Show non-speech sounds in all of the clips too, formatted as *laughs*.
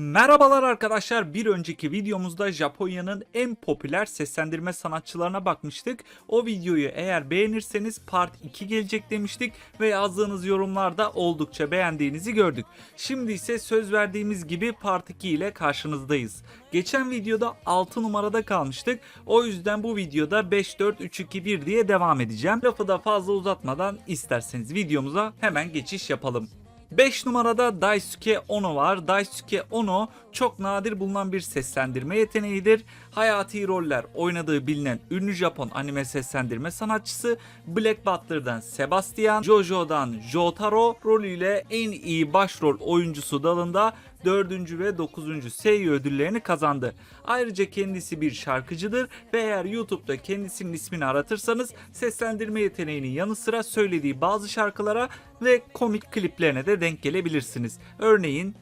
Merhabalar arkadaşlar. Bir önceki videomuzda Japonya'nın en popüler seslendirme sanatçılarına bakmıştık. O videoyu eğer beğenirseniz part 2 gelecek demiştik ve yazdığınız yorumlarda oldukça beğendiğinizi gördük. Şimdi ise söz verdiğimiz gibi part 2 ile karşınızdayız. Geçen videoda 6 numarada kalmıştık. O yüzden bu videoda 5 4 3 2 1 diye devam edeceğim. Lafı da fazla uzatmadan isterseniz videomuza hemen geçiş yapalım. 5 numarada Daisuke Ono var. Daisuke Ono çok nadir bulunan bir seslendirme yeteneğidir. Hayati roller oynadığı bilinen ünlü Japon anime seslendirme sanatçısı Black Butler'dan Sebastian, JoJo'dan Jotaro rolüyle en iyi başrol oyuncusu dalında 4. ve 9. Seiyu ödüllerini kazandı. Ayrıca kendisi bir şarkıcıdır ve eğer YouTube'da kendisinin ismini aratırsanız seslendirme yeteneğinin yanı sıra söylediği bazı şarkılara ve komik kliplerine de denk gelebilirsiniz. Örneğin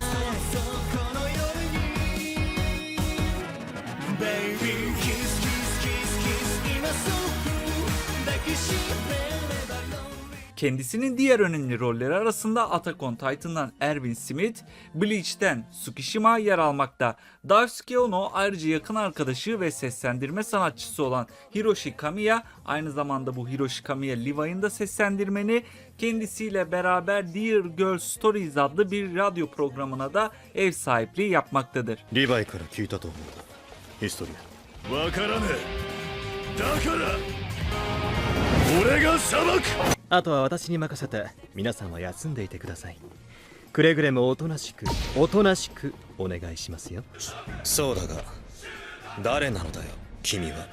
Baby, kiss, kiss, kiss, kiss, Kendisinin diğer önemli rolleri arasında Attack on Titan'dan Erwin Smith, Bleach'ten Tsukishima yer almakta. Daisuke Ono ayrıca yakın arkadaşı ve seslendirme sanatçısı olan Hiroshi Kamiya, aynı zamanda bu Hiroshi Kamiya Levi'ın da seslendirmeni, kendisiyle beraber Dear Girl Stories adlı bir radyo programına da ev sahipliği yapmaktadır. リヴァイから聞いたと思うんだヒストリアわからねえだから俺が裁く あとは私に任せて。皆さんは休んでいてください。くれぐれもおとなしくおとなしくお願いしますよ。そうだが誰なのだよ君は。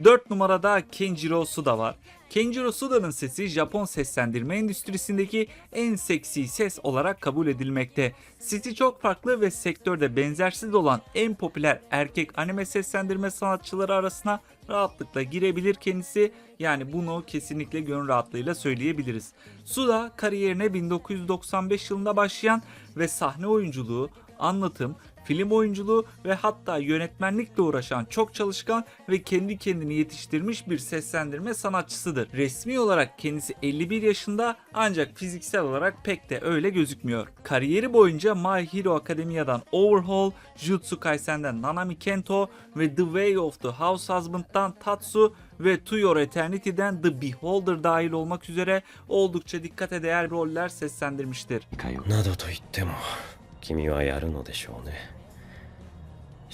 4 numarada Kenjiro Suda var. Kenjiro Suda'nın sesi Japon seslendirme endüstrisindeki en seksi ses olarak kabul edilmekte. Sesi çok farklı ve sektörde benzersiz olan en popüler erkek anime seslendirme sanatçıları arasına rahatlıkla girebilir kendisi. Yani bunu kesinlikle gönül rahatlığıyla söyleyebiliriz. Suda kariyerine 1995 yılında başlayan ve sahne oyunculuğu, anlatım, film oyunculuğu ve hatta yönetmenlikle uğraşan çok çalışkan ve kendi kendini yetiştirmiş bir seslendirme sanatçısıdır. Resmi olarak kendisi 51 yaşında ancak fiziksel olarak pek de öyle gözükmüyor. Kariyeri boyunca My Hero Academia'dan Overhaul, Jutsu Kaisen'den Nanami Kento ve The Way of the House Husband'dan Tatsu ve To Your Eternity'den The Beholder dahil olmak üzere oldukça dikkate değer roller seslendirmiştir. などと言っても君はやるのでしょうね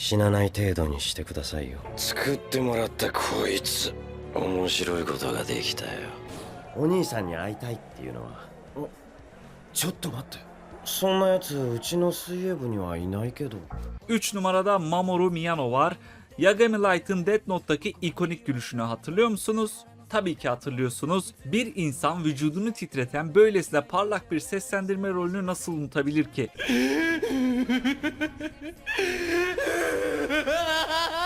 死なない程度にしてくださいよ。作ってもらったこいつ。面白いことができたよ。お兄さんに会いたいっていうのは？ちょっと待って。そんなやつうちの水泳部にはいないけど。3のマラダマモルミヤノワヤゲミライトンデッドノッタキイコニックルシュナハトリムスヌス。Tabii ki hatırlıyorsunuz. Bir insan vücudunu titreten böylesine parlak bir seslendirme rolünü nasıl unutabilir ki? *laughs*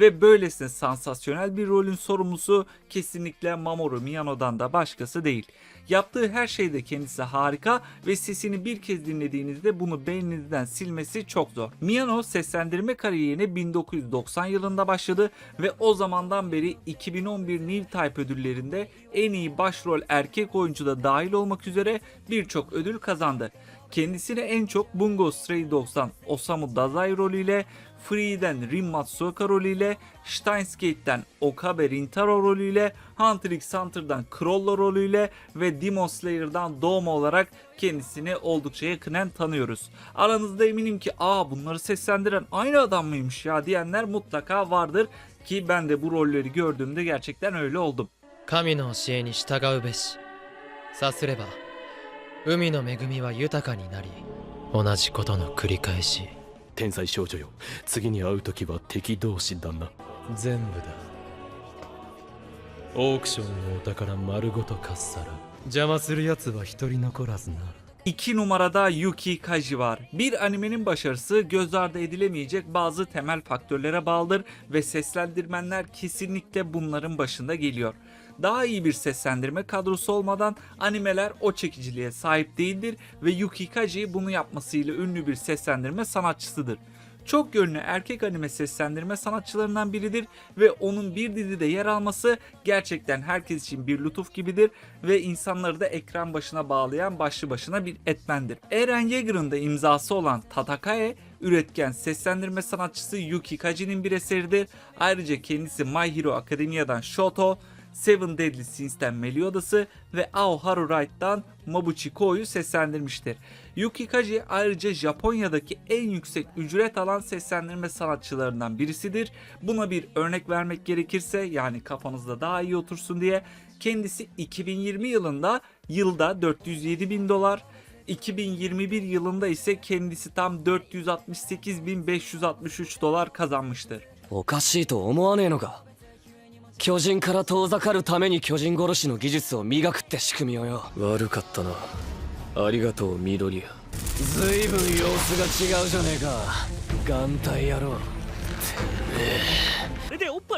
Ve böylesine sansasyonel bir rolün sorumlusu kesinlikle Mamoru Miyano'dan da başkası değil. Yaptığı her şeyde kendisi harika ve sesini bir kez dinlediğinizde bunu beyninizden silmesi çok zor. Miyano seslendirme kariyerine 1990 yılında başladı ve o zamandan beri 2011 New Type ödüllerinde en iyi başrol erkek oyuncu da dahil olmak üzere birçok ödül kazandı. Kendisini en çok Bungo Stray Dogs'tan Osamu Dazai rolüyle, Free'den Rin Matsuoka rolüyle, Steins Gate'den Okabe Rintaro rolüyle, Hunter x Hunter'dan Crawler rolüyle ve Demon Slayer'dan Doma olarak kendisini oldukça yakinen tanıyoruz. Aranızda eminim ki aa bunları seslendiren aynı adam mıymış ya diyenler mutlaka vardır ki ben de bu rolleri gördüğümde gerçekten öyle oldum. 神の教えに従うべしさすれば海の恵みは豊かになり同じことの繰り返し 天才少女よ次に会う時は敵同士だな全部だオークションのお宝丸ごとかっさら邪魔する奴は一人残らずな 2 numarada Yuki Kaji var. Bir animenin başarısı göz ardı edilemeyecek bazı temel faktörlere bağlıdır ve seslendirmenler kesinlikle bunların başında geliyor. Daha iyi bir seslendirme kadrosu olmadan animeler o çekiciliğe sahip değildir ve Yuki Kaji bunu yapmasıyla ünlü bir seslendirme sanatçısıdır. Çok yönlü erkek anime seslendirme sanatçılarından biridir ve onun bir dizide yer alması gerçekten herkes için bir lütuf gibidir ve insanları da ekran başına bağlayan başlı başına bir etmendir. Eren Yeager'ın da imzası olan Tatakae üretken seslendirme sanatçısı Yuki Kaji'nin bir eseridir. Ayrıca kendisi My Hero Academia'dan Shoto, Seven Deadly Sins'ten Meliodas'ı ve Aoharu Right'tan Mabuchi Ko'yu seslendirmiştir. Yuki Kaji ayrıca Japonya'daki en yüksek ücret alan seslendirme sanatçılarından birisidir. Buna bir örnek vermek gerekirse yani kafanızda daha iyi otursun diye kendisi 2020 yılında yılda 407 bin dolar, 2021 yılında ise kendisi tam 468.563 dolar kazanmıştır. おかしいと思わねえのか 巨人から遠ざかるために巨人殺しの技術を磨くって仕組みをよ。悪かったな。ありがとう緑谷ずいぶん様子が違うじゃねえか。眼帯野郎。これで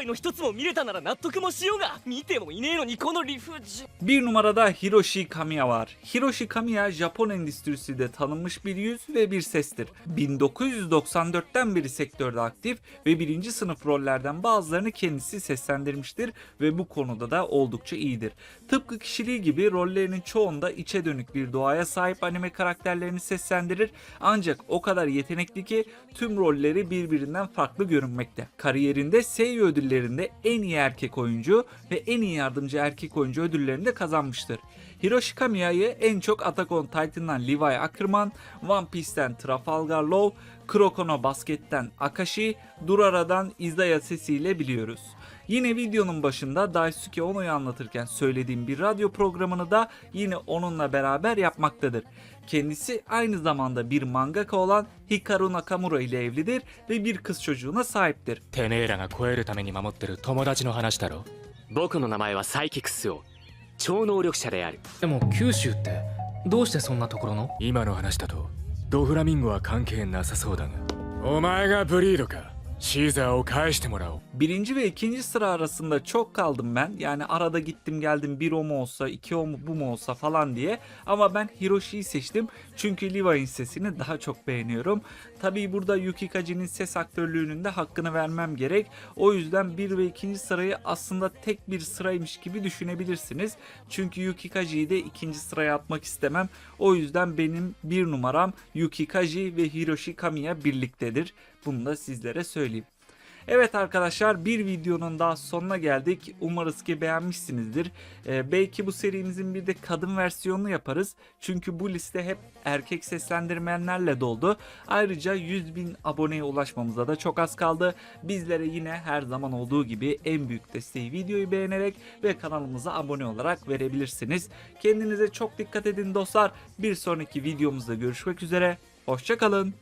おっぱいの一つも見れたなら納得もしようが見てもいねえのにこの理不尽 Bir numarada Hiroshi Kamiya var. Hiroshi Kamiya Japon endüstrisinde tanınmış bir yüz ve bir sestir. 1994'ten beri sektörde aktif ve birinci sınıf rollerden bazılarını kendisi seslendirmiştir ve bu konuda da oldukça iyidir. Tıpkı kişiliği gibi rollerinin çoğunda içe dönük bir doğaya sahip anime karakterlerini seslendirir ancak o kadar yetenekli ki tüm rolleri birbirinden farklı görünmekte. Kariyerinde Seiyu ödüllerinde en iyi erkek oyuncu ve en iyi yardımcı erkek oyuncu ödüllerini de kazanmıştır. Hiroshi Kamiya'yı en çok Attack on Titan'dan Levi Ackerman, One Piece'ten Trafalgar Law, Kuroko no Basket'ten Akashi, Durara'dan Izaya sesiyle biliyoruz. Yine videonun başında Daisuke Ono'yu anlatırken söylediğim bir radyo programını da yine onunla beraber yapmaktadır. Kendisi aynı zamanda bir mangaka olan Hikaru Nakamura ile evlidir ve bir kız çocuğuna sahiptir. てめえらが超えるために守ってる友達の話だろ僕の名前はサイキックスよ 超能力者である。でも九州ってどうしてそんなところの？今の話だとドフラミンゴは関係なさそうだが。お前がブリードかシーザーを返してもらおう Birinci ve ikinci sıra arasında çok kaldım ben. Yani arada gittim geldim bir o mu olsa iki o mu bu mu olsa falan diye. Ama ben Hiroshi'yi seçtim. Çünkü Levi'nin sesini daha çok beğeniyorum. Tabii burada Yuki Kaji'nin ses aktörlüğünün de hakkını vermem gerek. O yüzden bir ve ikinci sırayı aslında tek bir sıraymış gibi düşünebilirsiniz. Çünkü Yuki Kaji'yi de ikinci sıraya atmak istemem. O yüzden benim bir numaram Yuki Kaji ve Hiroshi Kamiya birliktedir. Bunu da sizlere söyleyeyim. Evet arkadaşlar bir videonun daha sonuna geldik. Umarız ki beğenmişsinizdir. Ee, belki bu serimizin bir de kadın versiyonunu yaparız. Çünkü bu liste hep erkek seslendirmenlerle doldu. Ayrıca 100 bin aboneye ulaşmamıza da çok az kaldı. Bizlere yine her zaman olduğu gibi en büyük desteği videoyu beğenerek ve kanalımıza abone olarak verebilirsiniz. Kendinize çok dikkat edin dostlar. Bir sonraki videomuzda görüşmek üzere. Hoşçakalın.